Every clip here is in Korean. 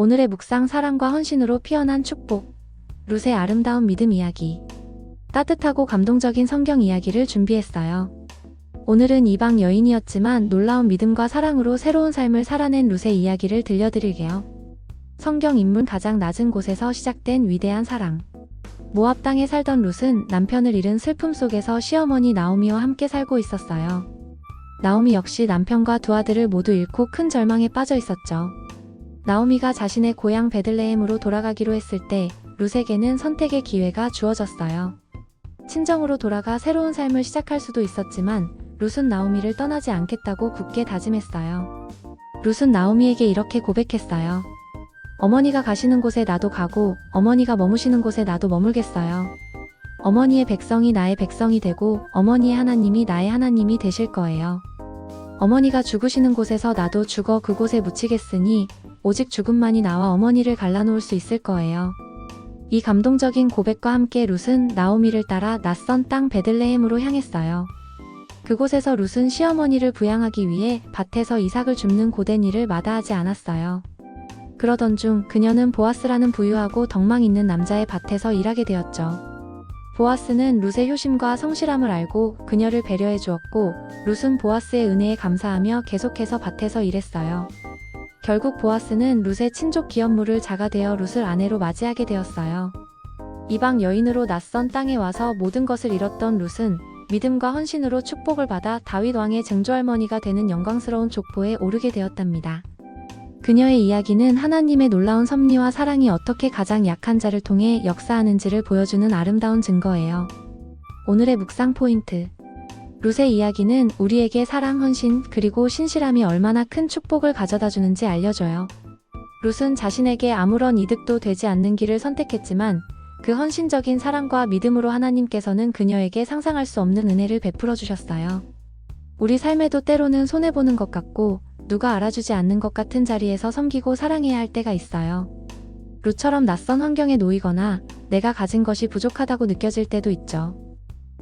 오늘의 묵상 사랑과 헌신으로 피어난 축복. 룻의 아름다운 믿음 이야기. 따뜻하고 감동적인 성경 이야기를 준비했어요. 오늘은 이방 여인이었지만 놀라운 믿음과 사랑으로 새로운 삶을 살아낸 룻의 이야기를 들려드릴게요. 성경 인물 가장 낮은 곳에서 시작된 위대한 사랑. 모압 땅에 살던 룻은 남편을 잃은 슬픔 속에서 시어머니 나오미와 함께 살고 있었어요. 나오미 역시 남편과 두 아들을 모두 잃고 큰 절망에 빠져 있었죠. 나오미가 자신의 고향 베들레헴으로 돌아가기로 했을 때 룻에게는 선택의 기회가 주어졌어요. 친정으로 돌아가 새로운 삶을 시작할 수도 있었지만 룻은 나오미를 떠나지 않겠다고 굳게 다짐했어요. 룻은 나오미에게 이렇게 고백했어요. 어머니가 가시는 곳에 나도 가고 어머니가 머무시는 곳에 나도 머물겠어요. 어머니의 백성이 나의 백성이 되고 어머니의 하나님이 나의 하나님이 되실 거예요. 어머니가 죽으시는 곳에서 나도 죽어 그곳에 묻히겠으니 오직 죽음만이 나와 어머니를 갈라놓을 수 있을 거예요. 이 감동적인 고백과 함께 룻은 나오미를 따라 낯선 땅 베들레헴으로 향했어요. 그곳에서 룻은 시어머니를 부양하기 위해 밭에서 이삭을 줍는 고된 일을 마다하지 않았어요. 그러던 중 그녀는 보아스라는 부유하고 덕망 있는 남자의 밭에서 일하게 되었죠. 보아스는 룻의 효심과 성실함을 알고 그녀를 배려해 주었고 룻은 보아스의 은혜에 감사하며 계속해서 밭에서 일했어요. 결국 보아스는 룻의 친족 기업물을 자가 되어 룻을 아내로 맞이하게 되었어요. 이방 여인으로 낯선 땅에 와서 모든 것을 잃었던 룻은 믿음과 헌신으로 축복을 받아 다윗 왕의 증조할머니가 되는 영광스러운 족보에 오르게 되었답니다. 그녀의 이야기는 하나님의 놀라운 섭리와 사랑이 어떻게 가장 약한 자를 통해 역사하는지를 보여주는 아름다운 증거예요. 오늘의 묵상 포인트. 룻의 이야기는 우리에게 사랑, 헌신, 그리고 신실함이 얼마나 큰 축복을 가져다 주는지 알려줘요. 룻은 자신에게 아무런 이득도 되지 않는 길을 선택했지만 그 헌신적인 사랑과 믿음으로 하나님께서는 그녀에게 상상할 수 없는 은혜를 베풀어 주셨어요. 우리 삶에도 때로는 손해보는 것 같고 누가 알아주지 않는 것 같은 자리에서 섬기고 사랑해야 할 때가 있어요. 룻처럼 낯선 환경에 놓이거나 내가 가진 것이 부족하다고 느껴질 때도 있죠.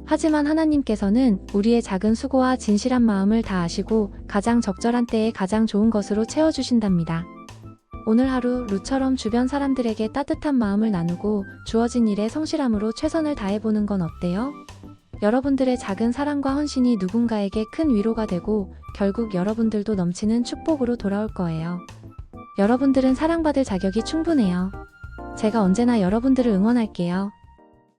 하지만 하나님께서는 우리의 작은 수고와 진실한 마음을 다 아시고 가장 적절한 때에 가장 좋은 것으로 채워주신답니다. 오늘 하루 룻처럼 주변 사람들에게 따뜻한 마음을 나누고 주어진 일에 성실함으로 최선을 다해보는 건 어때요? 여러분들의 작은 사랑과 헌신이 누군가에게 큰 위로가 되고 결국 여러분들도 넘치는 축복으로 돌아올 거예요. 여러분들은 사랑받을 자격이 충분해요. 제가 언제나 여러분들을 응원할게요.